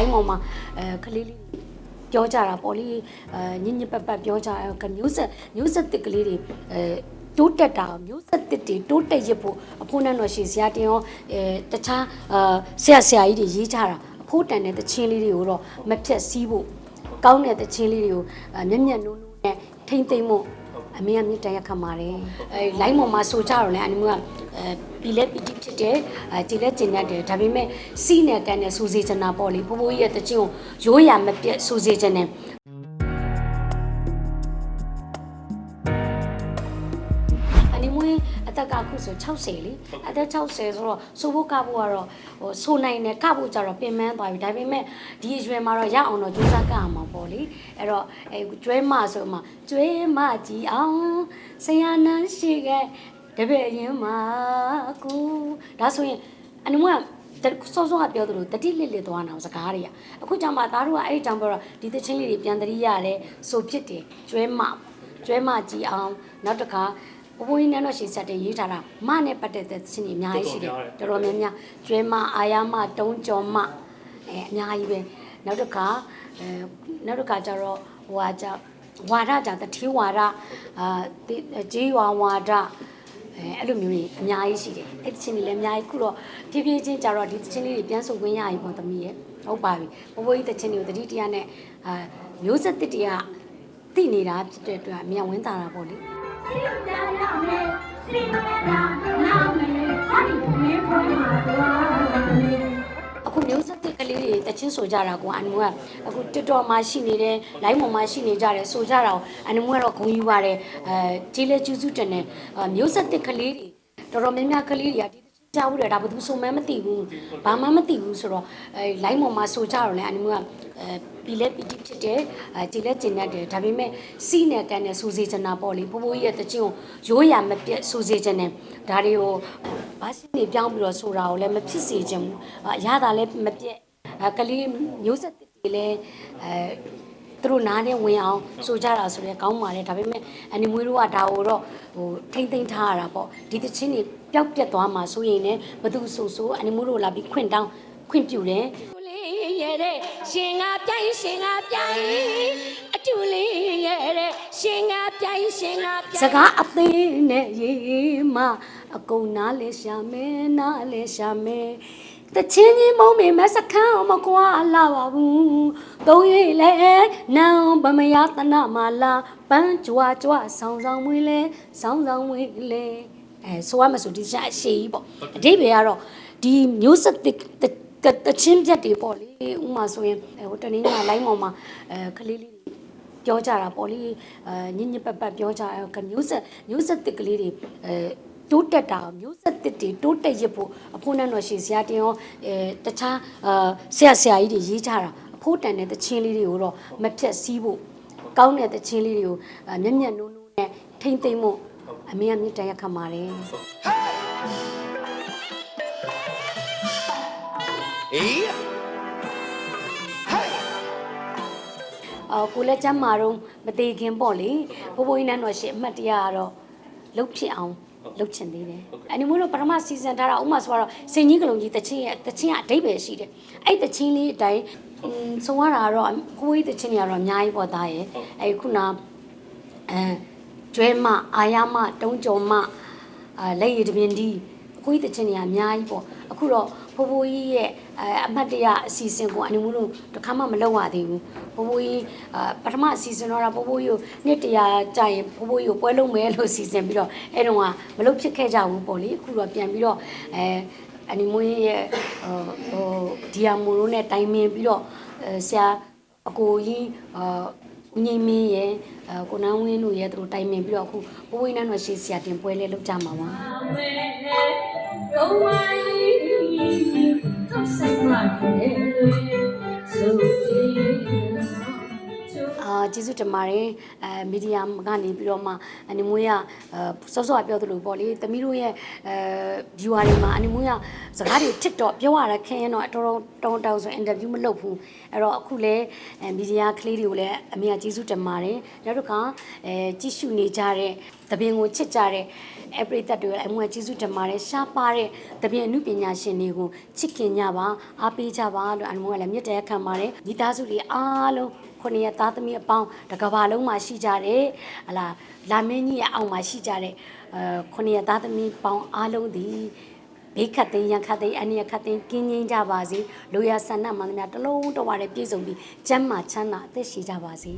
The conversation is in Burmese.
လိုင်းပေါ်မှာအဲကလေးလေးပြောကြတာပေါ့လေအဲညင်ညင်ပတ်ပတ်ပြောကြကမျိုးဆက်မျိုးဆက်တစ်ကလေးတွေအဲတိုးတက်တာမျိုးဆက်တစ်တွေတိုးတက်ရဖို့အဖိုးနဲ့တော့ရှေ့ဆရာတင်ရောအဲတခြားအာဆရာဆရာကြီးတွေရေးကြတာအဖိုးတန်တဲ့တချင်းလေးတွေကိုတော့မဖြက်စီးဖို့ကောင်းတဲ့တချင်းလေးတွေကိုအဲမျက်မျက်နှုံးနှုံးနဲ့ထိမ့်သိမ့်ဖို့ အမေကမြစ်တရက်ခတ်ပါတယ်အဲလိုင်းပေါ်မှာဆိုကြတော့လေအနိမကအဲပြီလဲပီတိဖြစ်တယ်အဲကြည်လဲကျင်တတ်တယ်ဒါပေမဲ့စီးနဲ့ကန်နဲ့စူစီချင်တာပေါ့လေဖိုးဖိုးကြီးရဲ့တချင်းကိုရိုးရမပြတ်စူစီချင်တယ် သက်ကအခုဆို60လေအသက်60ဆိုတော့ဆိုဖို့ကဖို့ကတော့ဟိုဆိုနိုင်တယ်ကဖို့ကြတော့ပြင်ပန်းသွားပြီဒါပေမဲ့ဒီအရွယ်မှာတော့ရအောင်တော့ကြိုးစားကအောင်ပါပေါ့လေအဲ့တော့အဲကျွဲမဆိုမှကျွဲမကြီးအောင်ဆရာနန်းရှိခဲ့တပည့်ရင်မှာကူဒါဆိုရင်အနိမွေးကစောစောကပြောသလိုတတိလစ်လစ်သွားတာစကားတွေကအခုကြောင့်မှသားတို့ကအဲ့ဒီကြောင့်ပြောတော့ဒီသချင်းလေးတွေပြန်တတိရတယ်ဆိုဖြစ်တယ်ကျွဲမကျွဲမကြီးအောင်နောက်တစ်ခါ ဘဘိုးကြီးနန်းတော်ရှိဆက်တဲ့ရေးထားတာမနဲ့ပတ်သက်တဲ့သင်းတွေအများကြီးရှိတယ်တော်တော်များများကျွဲမအာယာမတုံးကြော်မအဲအများကြီးပဲနောက်တစ်ခါအဲနောက်တစ်ခါကျတော့ဟိုဟာကျဝါဒကြတတိဝါဒအာဂျေးဝါဝါဒအဲအဲ့လိုမျိုးတွေအများကြီးရှိတယ်အဲ့ဒီချင်းတွေလည်းအများကြီးခုတော့ဖြည်းဖြည်းချင်းကျတော့ဒီသချင်းလေးတွေပြန်ဆုပ်ခွင့်ရပြီပေါ့သမီးရဲ့ဟုတ်ပါပြီဘဘိုးကြီးသချင်းတွေကိုတတိတရားနဲ့အာမျိုးဆက်တစ်တရားသိနေတာဖြစ်တဲ့အတွက်အမြန်ဝင်းတာတာပေါ့လေ စီကြရမယ်စီမရတာနားမယ်ဟာဒီမေးပွဲမှာတော့မယ်အခုမျိုးဆက်တဲ့ကလေးတွေတချင်းဆိုကြတာကွာအန်မူကအခု TikTok မှာရှိနေတယ် live ပေါ်မှာရှိနေကြတယ်ဆိုကြတာကိုအန်မူကတော့ဂုဏ်ယူပါတယ်အဲကြီးလဲကျူးစုတင်တယ်အဲမျိုးဆက်တဲ့ကလေးတွေတော်တော်များများကလေးတွေကဒီတချင်း ကြားဘူးတယ်ဒါဘာလို့ဆိုမှန်းမသိဘူးဘာမှမသိဘူးဆိုတော့အဲ live ပေါ်မှာဆိုကြတော့လေအန်မူကအဲပြီလဲပီတိဖြစ်တယ်အဲကြီးလဲကျင်တတ်တယ်ဒါပေမဲ့စီးနဲ့ကန်နဲ့စူစီချင်တာပေါ့လေဖိုးဖိုးကြီးရဲ့တချင်းကိုရိုးရမပြတ်စူစီချင်တယ်ဒါတွေကိုဘာရှင်းနေပြောင်းပြီးတော့ဆိုတာကိုလည်းမဖြစ်စေချင်ဘူးအရသာလည်းမပြတ်အဲကလေးမျိုးဆက်တွေလည်းအဲ သူတို့နားနဲ့ဝင်အောင်ဆိုကြတာဆိုလဲကောင်းပါလေဒါပေမဲ့အနီမွေးတို့ကဒါကိုတော့ဟိုထိမ့်သိမ့်ထားရတာပေါ့ဒီတချင်းတွေပျောက်ပြက်သွားမှာဆိုရင်လည်းဘသူဆိုဆိုအနီမွေးတို့လာပြီးခွင့်တောင်းခွင့်ပြုတယ်လေးရဲ့တဲ့ရှင်ငါပြိုင်ရှင်ငါပြိုင်အတူလေးရဲ့တဲ့ရှင်ငါပြိုင်ရှင်ငါပြိုင်စကားအသေးနဲ့ရေးမအကုန်နားလဲရှာမယ်နားလဲရှာမယ် တချင်းကြီးမုံမေမစခန်းမကွာလာပါဘူးသုံး၍လဲနန်းဗမယတနာမလာပန်းကြွားကြွားဆောင်းဆောင်းမွေးလဲဆောင်းဆောင်းမွေးလဲအဲဆိုရမဆိုဒီရှာအရှိကြီးပေါ့အတိပ္ပယ်ကတော့ဒီမျိုးဆက်တစ်တတချင်းပြတ်တွေပေါ့လေဥမာဆိုရင်ဟိုတနင်္လာလိုင်းပေါ်မှာအဲကလေးလေးတွေပြောကြတာပေါ့လေအဲညင်ညင်ပတ်ပတ်ပြောကြကမျိုးဆက်မျိုးဆက်တစ်ကလေးတွေအဲ တိုးတက်တာမျိုးဆက်တစ်တွေတိုးတက်ရဖို့အဖိုးနဲ့တော့ရှေ့ဆရာတင်ရောအဲတခြားအာဆရာဆရာကြီးတွေရေးကြတာအဖိုးတန်တဲ့တချင်းလေးတွေကိုတော့မဖြက်စီးဖို့ကောင်းတဲ့တချင်းလေးတွေကိုအဲမျက်မျက်နှုံးနှုံးနဲ့ထိမ့်သိမ့်ဖို့အမေကမြစ်တရက်ခတ်ပါတယ်အေးဟဲ့အော်ကိုလည်းကျမ်းမာတော့မသေးခင်ပေါ့လေဘိုးဘိုးကြီးနဲ့တော့ရှေ့အမှတ်တရကတော့လှုပ်ဖြစ်အောင် လှုပ်ချင်သေးတယ်အနီမို့လို့ပထမစီဇန်ထားတာဥမာဆိုတော့စင်ကြီးကလုံးကြီးတချင်းရဲ့တချင်းကအဓိပ္ပာယ်ရှိတယ်အဲ့တချင်းလေးအတိုင်းအင်းဆုံးရတာကတော့ဘိုးဘိုးကြီးတချင်းတွေကတော့အများကြီးပေါ့သားရဲ့အဲ့ခုနအဲကျွဲမအာယာမတုံးကြော်မအာလက်ရည်တပင်ဒီအခုကြီးတချင်းတွေကအများကြီးပေါ့အခုတော့ဖိုးဖိုးကြီးရဲ့ အဲအမှတ်တရအစီအစဉ်ကိုအနီမို့လို့တစ်ခါမှမလုပ်ရသေးဘူးဖိုးဖိုးကြီးအာပထမအစီအစဉ်တော့ဖိုးဖိုးကြီးကိုနှစ်တရာကြာရင်ဖိုးဖိုးကြီးကိုပွဲလုံးမယ်လို့စီစဉ်ပြီးတော့အဲ့တော့ကမလုပ်ဖြစ်ခဲ့ကြဘူးပေါ့လေအခုတော့ပြန်ပြီးတော့အဲအနီမိုးရဲ့ဟိုဟိုဒီယာမိုရိုနဲ့တိုင်ပင်ပြီးတော့အဲဆရာအကိုကြီးအာဦးငိမ့်မင်းရဲ့အဲကိုနန်းဝင်းတို့ရဲ့သူတို့တိုင်ပင်ပြီးတော့အခုဘိုးဝင်းနန်းတော်ရှေ့ဆရာတင်ပွဲလေးလုပ်ကြမှာပါ ကုန်းဝိုင်းတော့ ကျေးဇူးတင်ပါတယ်အဲမီဒီယာကနေပြီးတော့မှအနီမွေးကအဲစောစောကပြောသလိုပေါ့လေသမီးတို့ရဲ့အဲ viewer တွေမှာအနီမွေးကစကားတွေ TikTok ပြောရတာခင်ရင်တော့တော်တော်တောင်းတောင်းဆို interview မလုပ်ဘူးအဲ့တော့အခုလဲမီဒီယာကလေးတွေကိုလည်းအမေကကျေးဇူးတင်ပါတယ်နောက်တစ်ခါအဲကြည့်ရှုနေကြတဲ့တပင်ကိုချစ်ကြတဲ့အဲပရိသတ်တွေလည်းအမွေကျေးဇူးတင်ပါတယ်ရှားပါတဲ့တပင်အမှုပညာရှင်တွေကိုချစ်ခင်ကြပါအားပေးကြပါလို့အမွေကလည်းမြတ်တရားခံပါတယ်ဒီသားစုတွေအားလုံး ခုနှစ်ရက်သားသမီးအပေါင်းတစ်ကမ္ဘာလုံးမှာရှိကြတယ်ဟလာလာမင်းကြီးရဲ့အောက်မှာရှိကြတဲ့အဲခုနှစ်ရက်သားသမီးပေါင်းအားလုံးဒီဘေးခတ်သိမ်းရန်ခတ်သိမ်းအနိယခတ်သိမ်းကင်းငြိမ်းကြပါစေလိုရာဆန္ဒမှန်သမျှတစ်လုံးတစ်ဝါတည်းပြည့်စုံပြီးကျမ်းမာချမ်းသာအသက်ရှိကြပါစေ